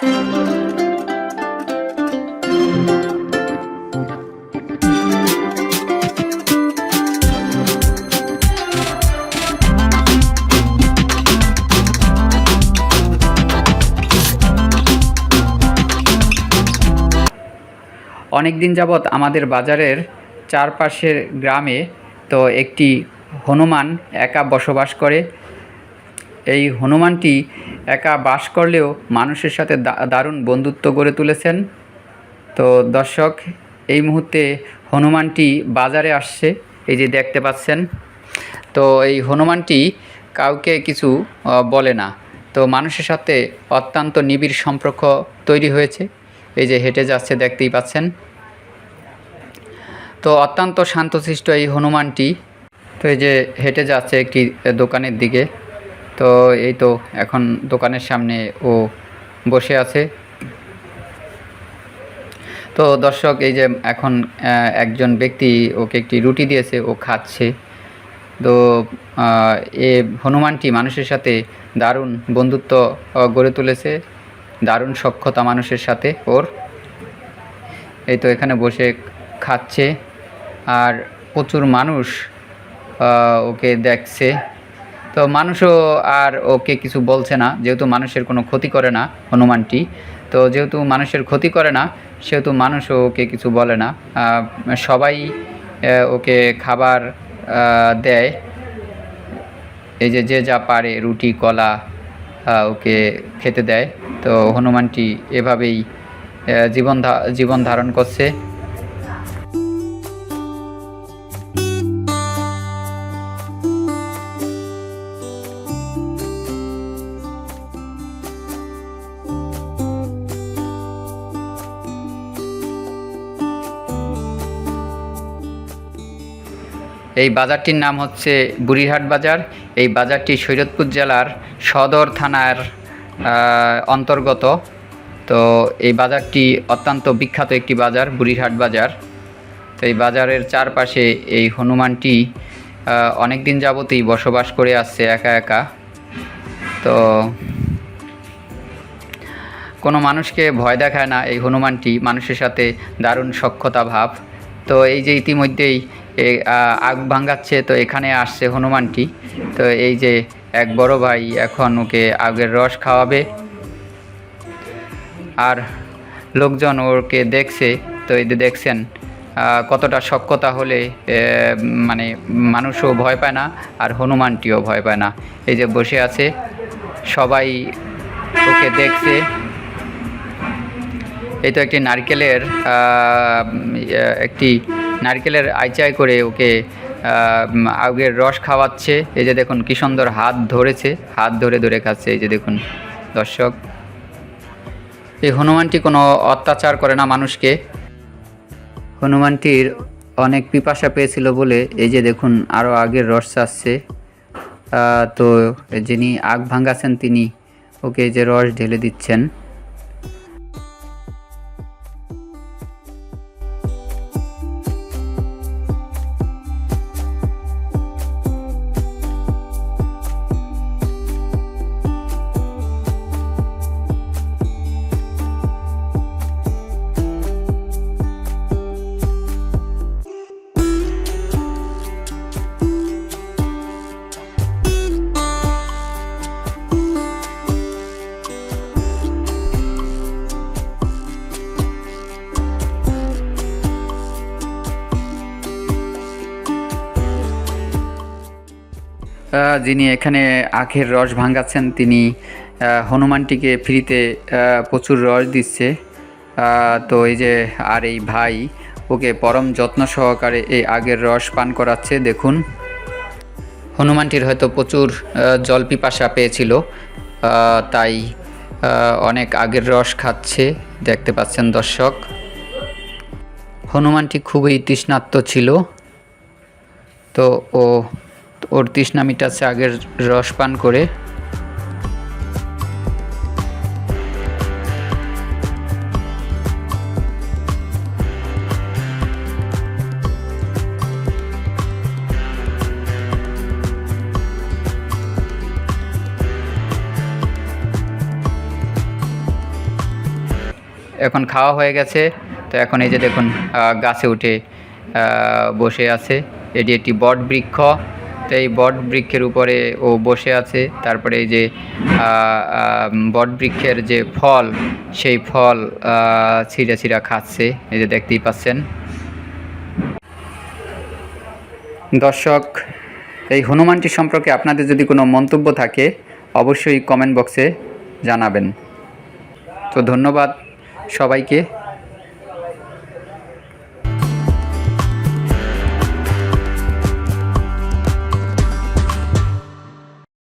অনেক দিন যাবৎ আমাদের বাজারের চারপাশের গ্রামে তো একটি হনুমান একা বসবাস করে। এই হনুমানটি একা বাস করলেও মানুষের সাথে দারুণ বন্ধুত্ব গড়ে তুলেছেন। তো দর্শক, এই মুহূর্তে হনুমানটি বাজারে আসছে, এই যে দেখতে পাচ্ছেন। তো এই হনুমানটি কাউকে কিছু বলে না। তো মানুষের সাথে অত্যন্ত নিবিড় সম্পর্ক তৈরি হয়েছে। এই যে হেঁটে যাচ্ছে, দেখতেই পাচ্ছেন। তো অত্যন্ত শান্তশিষ্ট এই হনুমানটি। তো এই যে হেঁটে যাচ্ছে একটি দোকানের দিকে। তো এই তো এখন দোকানের সামনে ও বসে আছে। তো দর্শক, এই যে এখন একজন ব্যক্তি ওকে একটি রুটি দিয়েছে, ও খাচ্ছে। তো এ হনুমানটি মানুষের সাথে দারুণ বন্ধুত্ব গড়ে তুলেছে। দারুণ সক্ষতা মানুষের সাথে ওর। এই তো এখানে বসে খাচ্ছে। আর প্রচুর মানুষ ওকে দেখছে। তো মানুষও আর ওকে কিছু বলছে না, যেহেতু মানুষের কোনো ক্ষতি করে না হনুমানটি, তো যেহেতু মানুষের ক্ষতি করে না, সেহেতু মানুষও ওকে কিছু বলে না। সবাই ওকে খাবার দেয়। এই যে যে যা পারে, রুটি, কলা ওকে খেতে দেয়। তো হনুমানটি এভাবেই জীবন জীবন ধারণ করছে। এই বাজারটির নাম হচ্ছে বুড়িরহাট বাজার। এই বাজারটি সৈরতপুর জেলার সদর থানার অন্তর্গত। তো এই বাজারটি অত্যন্ত বিখ্যাত একটি বাজার বুড়িহাট বাজার। তো এই বাজারের চারপাশে এই হনুমানটি অনেক দিন যাবতই বসবাস করে আসছে একা একা। তো কোনো মানুষকে ভয় দেখায় না এই হনুমানটি, মানুষের সাথে দারুণ সক্ষতা ভাব। তো এই যে ইতিমধ্যেই আগ ভাঙ্গাচ্ছে, তো এখানে আসছে হনুমানটি। তো এই যে এক বড় ভাই এখন ওকে আগের রস খাওয়াবে। আর লোকজন ওকে দেখছে, তো এই যে দেখছেন কতটা সক্ষতা হলে মানে মানুষও ভয় পায় না, আর হনুমানটিও ভয় পায় না। এই যে বসে আছে, সবাই ওকে দেখছে। এই তো একটি নারকেলের ইয়ে, একটি নারকেলের আইচাই করে ওকে আগের রস খাওয়াচ্ছে। এই যে দেখুন কি সুন্দর হাত ধরেছে হাত ধরে ধরে খাচ্ছে। এই যে দেখুন দর্শক এই হনুমানটি কোনো অত্যাচার করে না মানুষকে। হনুমানটির অনেক পিপাসা পেয়েছিল বলে এই যে দেখুন আরও আগের রস চাচ্ছে তো যিনি আগ ভাঙ্গাছেন তিনি ওকে যে রস ঢেলে দিচ্ছেন। যিনি এখানে আখের রস ভাঙ্গাচ্ছেন তিনি হনুমানটিকে ফ্রিতে প্রচুর রস দিচ্ছে। তো এই যে, আর এই ভাই, ওকে পরম যত্ন সহকারে এই আগের রস পান করাচ্ছে, দেখুন। হনুমানটির হয়তো প্রচুর জল পিপাসা পেয়েছিল। তাই অনেক আগের রস খাচ্ছে, দেখতে পাচ্ছেন দর্শক। হনুমানটি খুবই তৃষ্ণার্ত ছিল। তো ও ওর তৃষ্ণা মিটাচ্ছে আগের রস পান করে। এখন খাওয়া হয়ে গেছে, তো এখন এই যে দেখুন গাছে উঠে বসে আছে। এটি একটি বট বৃক্ষ। এই বট বৃক্ষের উপরে ও বসে আছে। তারপরে এই যে বট বৃক্ষের যে ফল, সেই ফল ছিঁড়া ছিঁড়া খাচ্ছে। এই যে দেখতেই পাচ্ছেন। দর্শক, এই হনুমানটি সম্পর্কে আপনাদের যদি কোনো মন্তব্য থাকে, অবশ্যই কমেন্ট বক্সে জানাবেন। তো ধন্যবাদ সবাইকে।